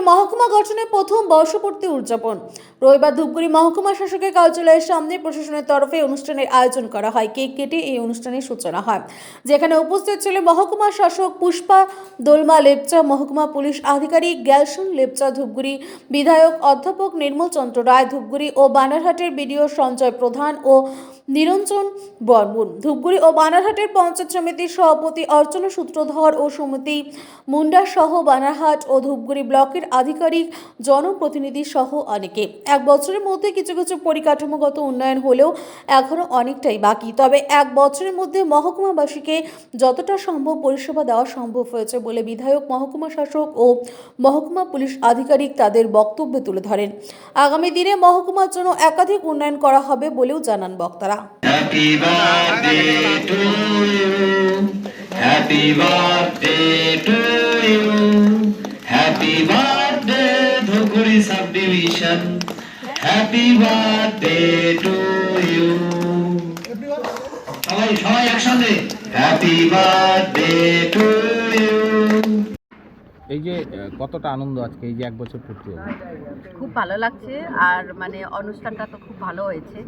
মহকুমা গঠনের প্রথম বর্ষপূর্তি উদযাপন। রবিবার ধূপগুড়ি মহকুমা শাসকের কার্যালয়ের সামনে প্রশাসনের তরফে অনুষ্ঠানের আয়োজন করা হয়। কেক কেটে এই অনুষ্ঠানের সূচনা হয়। যেখানে উপস্থিত ছিলেন মহকুমা শাসক পুষ্পা দোলমা লেপচা, মহকুমা পুলিশ আধিকারিক গ্যালসন লেপচা, ধূপগুড়ি বিধায়ক অধ্যাপক নির্মল চন্দ্র রায়, ধূপগুড়ি ও বানারহাটের বিডিও সঞ্জয় প্রধান ও নিরঞ্জন বর্মন। ধূপগুড়ি ও বানারহাটের পঞ্চায়েত সমিতির সভাপতি অর্চনা সূত্রধর ও সমিতি মুন্ডা সহ বানারহাট ও ধূপগুড়ি ব্লকের আধিকারিক, জনপ্রতিনিধি সহ অনেকে। এক বছরের মধ্যে কিছু কিছু পরিকাঠামোগত উন্নয়ন হলেও এখনও অনেকটাই বাকি। তবে এক বছরের মধ্যে মহকুমাবাসীকে যতটা সম্ভব পরিষেবা দেওয়া সম্ভব হয়েছে বলে বিধায়ক, মহকুমা শাসক ও মহকুমা পুলিশ আধিকারিক তাদের বক্তব্যে তুলে ধরেন। আগামী দিনে মহকুমার জন্য একাধিক উন্নয়ন করা হবে বলেও জানান বক্তারা। Happy birthday to you. Happy birthday. Birthday, Dhokuri subdivision. Happy birthday to you. সবাই সবাই একসাথে হ্যাপি বার্থডে টু ইউ এই যে কতটা আনন্দ আজকে, এই যে এক বছর পূর্তি খুব ভালো লাগছে, আর মানে অনুষ্ঠানটা তো খুব ভালো হয়েছে।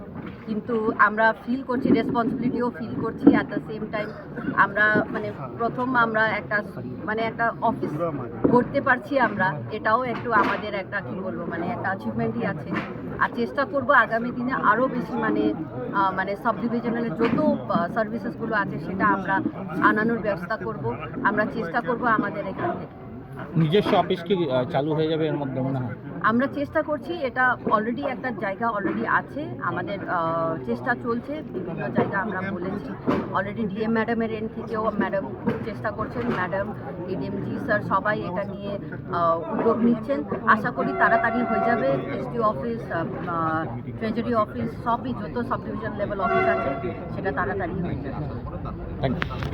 কিন্তু আমরা ফিল করছি রেসপন্সিবিলিটিও ফিল করছি অ্যাট দ্য সেম টাইম আমরা মানে প্রথম আমরা একটা মানে একটা অফিস করতে পারছি আমরা। এটাও একটু আমাদের একটা, কি বলব মানে একটা অ্যাচিভমেন্টই আছে। আর চেষ্টা করব আগামী দিনে আরও বেশি মানে মানে সাব ডিভিশনালের যত সার্ভিসেসগুলো আছে, সেটা আমরা আনানোর ব্যবস্থা করব। আমরা চেষ্টা করব আমাদের এখান থেকে। নিজস্ব অফিস কি চালু হয়ে যাবে এর মধ্যে মনে হয়? আমরা চেষ্টা করছি এটা অলরেডি একটা জায়গা অলরেডি আছে আমাদের চেষ্টা চলছে বিভিন্ন জায়গা আমরা বলেছি। অলরেডি ডিএম ম্যাডামের এন্ড থেকেও ম্যাডাম খুব চেষ্টা করছেন ম্যাডাম এডিএম জি স্যার সবাই এটা নিয়ে উদ্যোগ নিচ্ছেন। আশা করি তাড়াতাড়ি হয়ে যাবে এসডিও অফিস ট্রেজারি অফিস সবই যত সাব ডিভিশন লেভেল অফিস আছে সেটা তাড়াতাড়ি হয়ে যাবে। Thank you